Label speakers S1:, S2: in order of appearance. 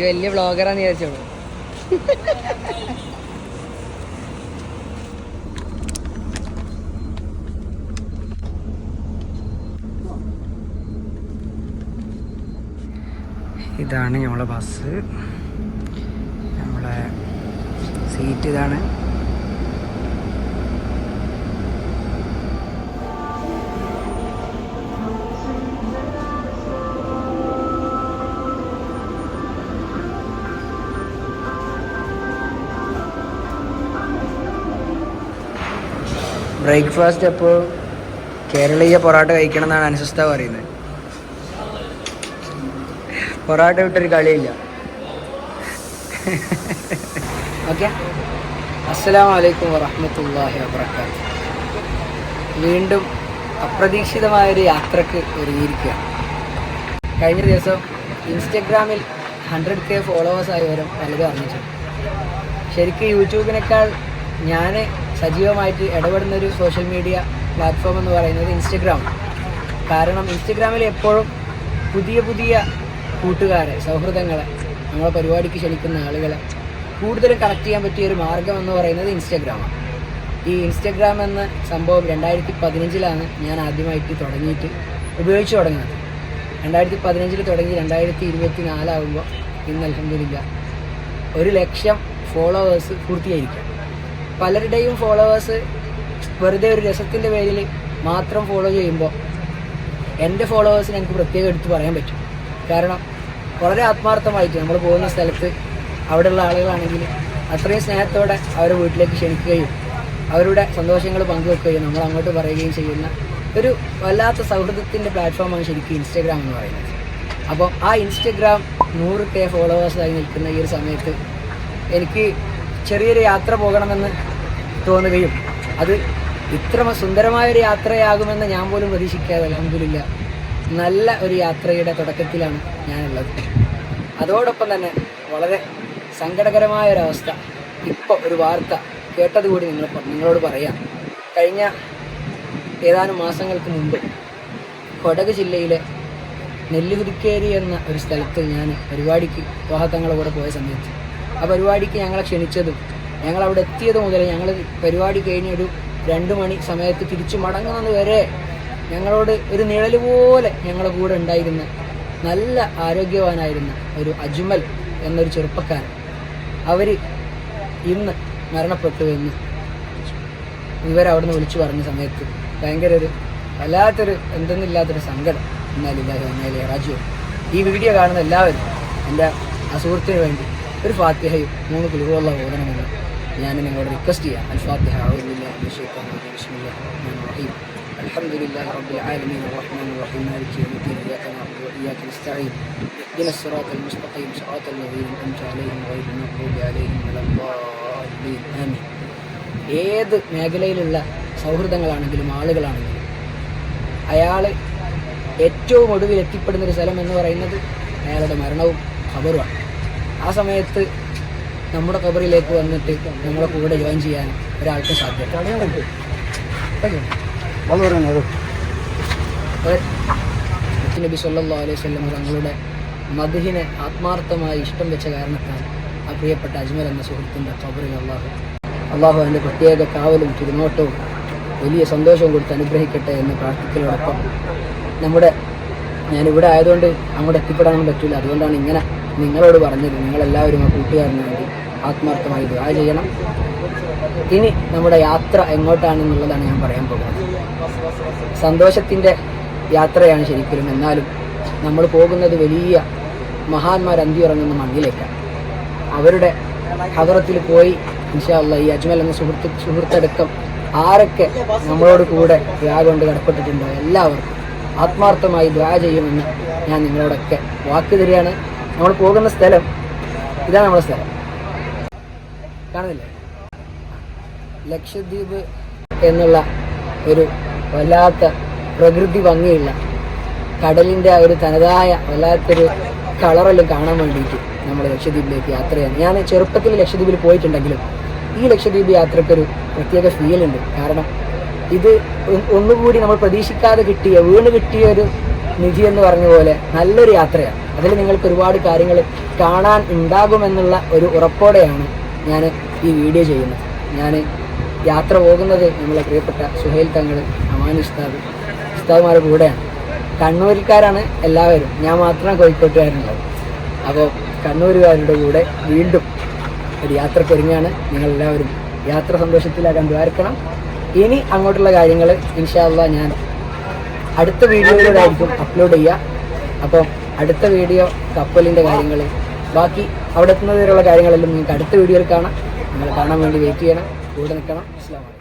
S1: ഈ വലിയ വ്ളോഗറാന്ന് വിചാരിച്ചോളൂ. ഇതാണ് നമ്മളെ ബസ്. നമ്മളെ സീറ്റ് ഇതാണ്. ബ്രേക്ക്ഫാസ്റ്റ് അപ്പോൾ കേരളീയ പൊറോട്ട കഴിക്കണം എന്നാണ് അനുസസ്ത പറയുന്നത്. പൊറോട്ട വിട്ടൊരു കളിയില്ല. ഓക്കെ. അസ്സലാമു വലൈക്കും വറഹമത്തല്ലാഹി വബർക്കാത്ത് വീണ്ടും അപ്രതീക്ഷിതമായൊരു യാത്രയ്ക്ക് ഒരുങ്ങിയിരിക്കുകയാണ്. കഴിഞ്ഞ ദിവസം ഇൻസ്റ്റഗ്രാമിൽ ഹൺഡ്രഡ് കെ ഫോളോവേഴ്സ് ആയവരും പലതും അറിഞ്ഞിട്ടുണ്ട്. ശരിക്കും യൂട്യൂബിനേക്കാൾ ഞാൻ സജീവമായിട്ട് ഇടപെടുന്ന ഒരു സോഷ്യൽ മീഡിയ പ്ലാറ്റ്ഫോം എന്ന് പറയുന്നത് ഇൻസ്റ്റഗ്രാം കാരണം ഇൻസ്റ്റഗ്രാമിൽ എപ്പോഴും പുതിയ പുതിയ കൂട്ടുകാരെ സൗഹൃദങ്ങളെ നമ്മളെ പരിപാടിക്ക് ക്ഷണിക്കുന്ന ആളുകളെ കൂടുതലും കണക്ട് ചെയ്യാൻ പറ്റിയ ഒരു മാർഗം എന്ന് പറയുന്നത് ഇൻസ്റ്റഗ്രാമാണ് ഈ ഇൻസ്റ്റഗ്രാം എന്ന സംഭവം രണ്ടായിരത്തി പതിനഞ്ചിലാണ് ഞാൻ ആദ്യമായിട്ട് തുടങ്ങിയിട്ട് ഉപയോഗിച്ച് തുടങ്ങുന്നത്. രണ്ടായിരത്തി പതിനഞ്ചിൽ തുടങ്ങി രണ്ടായിരത്തി ഇരുപത്തി നാലാകുമ്പോൾ ഇന്ന് അലഹമില്ല ഒരു ലക്ഷം ഫോളോവേഴ്സ് പൂർത്തിയായിരിക്കും പലരുടെയും ഫോളോവേഴ്സ് വെറുതെ ഒരു രസത്തിന്റെ പേരിൽ മാത്രം ഫോളോ ചെയ്യുമ്പോൾ എന്റെ ഫോളോവേഴ്സിന് എനിക്ക് പ്രത്യേകം എടുത്ത് പറയാൻ പറ്റും. കാരണം വളരെ ആത്മാർത്ഥമായിട്ട് നമ്മൾ പോകുന്ന സ്ഥലത്ത് അവിടെയുള്ള ആളുകളാണെങ്കിൽ അത്രയും സ്നേഹത്തോടെ അവരെ വീട്ടിലേക്ക് ക്ഷണിക്കുകയും അവരുടെ സന്തോഷങ്ങൾ പങ്കുവെക്കുകയും നമ്മൾ അങ്ങോട്ട് പറയുകയും ചെയ്യുന്ന ഒരു വല്ലാത്ത സൗഹൃദത്തിന്റെ പ്ലാറ്റ്ഫോമാണ് ശരിക്കും ഇൻസ്റ്റാഗ്രാം എന്ന് പറയുന്നത്. അപ്പോൾ ആ ഇൻസ്റ്റഗ്രാം നൂറ് കെ ഫോളോവേഴ്സായി നിൽക്കുന്ന ഈ ഒരു സമയത്ത് എനിക്ക് ചെറിയൊരു യാത്ര പോകണമെന്ന് തോന്നുകയും അത് ഇത്ര സുന്ദരമായൊരു യാത്രയാകുമെന്ന് ഞാൻ പോലും പ്രതീക്ഷിക്കാതെ അലഹമില്ല നല്ല ഒരു യാത്രയുടെ തുടക്കത്തിലാണ് ഞാനുള്ളത്. അതോടൊപ്പം തന്നെ വളരെ സങ്കടകരമായ ഒരവസ്ഥ ഇപ്പോൾ ഒരു വാർത്ത കേട്ടതുകൂടി നിങ്ങൾ നിങ്ങളോട് പറയാം. കഴിഞ്ഞ ഏതാനും മാസങ്ങൾക്ക് മുമ്പ് കൊടക് ജില്ലയിലെ നെല്ലുകുതിക്കേരി എന്ന ഒരു സ്ഥലത്ത് ഞാൻ പരിപാടിക്ക് വിവാഹത്തങ്ങളുടെ കൂടെ പോയ സമയത്ത് ആ പരിപാടിക്ക് ഞങ്ങളെ ക്ഷണിച്ചതും ഞങ്ങൾ അവിടെ എത്തിയത് മുതൽ ഞങ്ങൾ പരിപാടി കഴിഞ്ഞ ഒരു രണ്ട് മണി സമയത്ത് തിരിച്ചു മടങ്ങുന്നത് വരെ ഞങ്ങളോട് ഒരു നിഴൽ പോലെ ഞങ്ങളുടെ കൂടെ ഉണ്ടായിരുന്ന നല്ല ആരോഗ്യവാനായിരുന്ന ഒരു അജ്മൽ എന്നൊരു ചെറുപ്പക്കാരൻ. അവർ ഇന്ന് മരണപ്പെട്ടു എന്ന് ഇവർ അവിടുന്ന് വിളിച്ചു പറഞ്ഞ സമയത്ത് ഭയങ്കര ഒരു വല്ലാത്തൊരു എന്തെന്നില്ലാത്തൊരു സങ്കടം. എന്നാലില്ലാതെ എന്നാലേ രാജു ഈ വീഡിയോ കാണുന്ന എല്ലാവരും എന്റെ അസുഹൃത്തിന് വേണ്ടി ഒരു ഫാത്തിഹയും മൂന്ന് കുലുകളുള്ള ഓതണമെന്ന് ഞാൻ നിങ്ങളോട് റിക്വസ്റ്റ് ചെയ്യാം അൽ ഫാത്തിഹ أعوذ بالله من الشيطان الرجيم بسم الله الرحمن الرحيم الحمد لله رب العالمين الرحمن الرحيم مالك يوم الدين إياك نعبد وإياك نستعين اهدنا الصراط المستقيم صراط الذين أنعمت عليهم غير المغضوب عليهم ولا الضالين آمين ഏത് മേഖലയിലുള്ള സൗഹൃദങ്ങളാണെങ്കിലും ആളുകളാണെങ്കിലും അയാൾ ഏറ്റവും ഒടുവിൽ എത്തിപ്പെടുന്ന ഒരു സ്ഥലം എന്ന് പറയുന്നത് അയാളുടെ മരണവും ഖബറുമാണ് ആ സമയത്ത് നമ്മുടെ കബറിലേക്ക് വന്നിട്ട് നമ്മളെ കൂടെ ജോയിൻ ചെയ്യാൻ ഒരാൾക്ക് സാധ്യത. നബി സല്ലല്ലാഹു അലൈഹി വസല്ലം തങ്ങളുടെ മധുഹിനെ ആത്മാർത്ഥമായി ഇഷ്ടം വെച്ച കാരണത്താൽ ആ പ്രിയപ്പെട്ട അജ്മൽ എന്ന സുഹൃത്തിന്റെ കബറിൽ അള്ളാഹു അള്ളാഹു അതിന്റെ പ്രത്യേക കാവലും തിരുനോട്ടവും വലിയ സന്തോഷവും കൊടുത്ത് അനുഗ്രഹിക്കട്ടെ എന്ന് പ്രാർത്ഥിക്കലോടൊപ്പം നമ്മുടെ ഞാനിവിടെ ആയതുകൊണ്ട് അങ്ങോട്ട് എത്തിപ്പെടാനൊന്നും പറ്റില്ല അതുകൊണ്ടാണ് ഇങ്ങനെ നിങ്ങളോട് പറഞ്ഞത്. നിങ്ങളെല്ലാവരും ആ കൂട്ടുകാരന് വേണ്ടി. ആത്മാർത്ഥമായി ദുആ ചെയ്യണം. ഇനി നമ്മുടെ യാത്ര എങ്ങോട്ടാണെന്നുള്ളതാണ് ഞാൻ പറയാൻ പോകുന്നത്. സന്തോഷത്തിന്റെ യാത്രയാണ് ശരിക്കും എന്നാലും നമ്മൾ പോകുന്നത് വലിയ മഹാന്മാർ അന്തിയുറങ്ങുന്ന മണ്ണിലേക്കാണ്. അവരുടെ ഹദറത്തിൽ പോയി ഇൻഷാല്ല ഈ അജ്മൽ എന്ന സുഹൃത്ത് സുഹൃത്തടക്കം ആരൊക്കെ നമ്മളോട് കൂടെ ദ്വാ കൊണ്ട് കടപ്പെട്ടിട്ടുണ്ടോ എല്ലാവർക്കും ആത്മാർത്ഥമായി ദ്വാ ചെയ്യുമെന്ന് ഞാൻ നിങ്ങളോടൊക്കെ വാക്ക് തരികയാണ്. നമ്മൾ പോകുന്ന സ്ഥലം ഇതാണ് നമ്മുടെ സ്ഥലം. കാണുന്നില്ലേ? ലക്ഷദ്വീപ് എന്നുള്ള ഒരു വല്ലാത്ത പ്രകൃതി ഭംഗിയുള്ള കടലിന്റെ ഒരു തനതായ വല്ലാത്തൊരു കളറെല്ലാം കാണാൻ വേണ്ടിയിട്ട് നമ്മൾ ലക്ഷദ്വീപിലേക്ക് യാത്ര ഞാൻ ചെറുപ്പത്തിൽ ലക്ഷദ്വീപിൽ പോയിട്ടുണ്ടെങ്കിലും ഈ ലക്ഷദ്വീപ് യാത്രക്കൊരു പ്രത്യേക ഫീലുണ്ട് കാരണം ഇത് ഒന്നുകൂടി നമ്മൾ പ്രതീക്ഷിക്കാതെ കിട്ടിയ വീണ് കിട്ടിയ ഒരു നിധി എന്ന് പറഞ്ഞ പോലെ നല്ലൊരു യാത്രയാണ്. അതിൽ നിങ്ങൾക്ക് ഒരുപാട് കാര്യങ്ങൾ കാണാൻ ഉണ്ടാകുമെന്നുള്ള ഒരു ഉറപ്പോടെയാണ് ഞാൻ ഈ വീഡിയോ ചെയ്യുന്നത് ഞാൻ യാത്ര പോകുന്നത് നമ്മളെ പ്രിയപ്പെട്ട സുഹൈൽ തങ്ങൾ അമാൻ ഉസ്താദ് ഉസ്താദ്മാരുടെ കൂടെയാണ്. കണ്ണൂരിക്കാരാണ് എല്ലാവരും. ഞാൻ മാത്രം കോഴിക്കോട്ടുകാരുള്ളത് അപ്പോൾ കണ്ണൂരുകാരുടെ കൂടെ വീണ്ടും ഒരു യാത്രക്കൊരുങ്ങാണ് നിങ്ങളെല്ലാവരും യാത്ര സന്തോഷത്തിലാക്കാൻ ദ്വാരിക്കണം. ഇനി അങ്ങോട്ടുള്ള കാര്യങ്ങൾ ഇൻഷാല്ല ഞാൻ അടുത്ത വീഡിയോയിലൂടെ ആയിരിക്കും അപ്ലോഡ് ചെയ്യുക. അപ്പോൾ അടുത്ത വീഡിയോ കപ്പലിന്റെ കാര്യങ്ങൾ ബാക്കി അവിടെ എത്തുന്നതിനുള്ള കാര്യങ്ങളെല്ലാം നിങ്ങൾക്ക് അടുത്ത വീഡിയോയിൽ കാണാം. നിങ്ങൾ കാണാൻ വേണ്ടി വെയിറ്റ് ചെയ്യണം. കൂടെ നിൽക്കണം. അസ്ലാം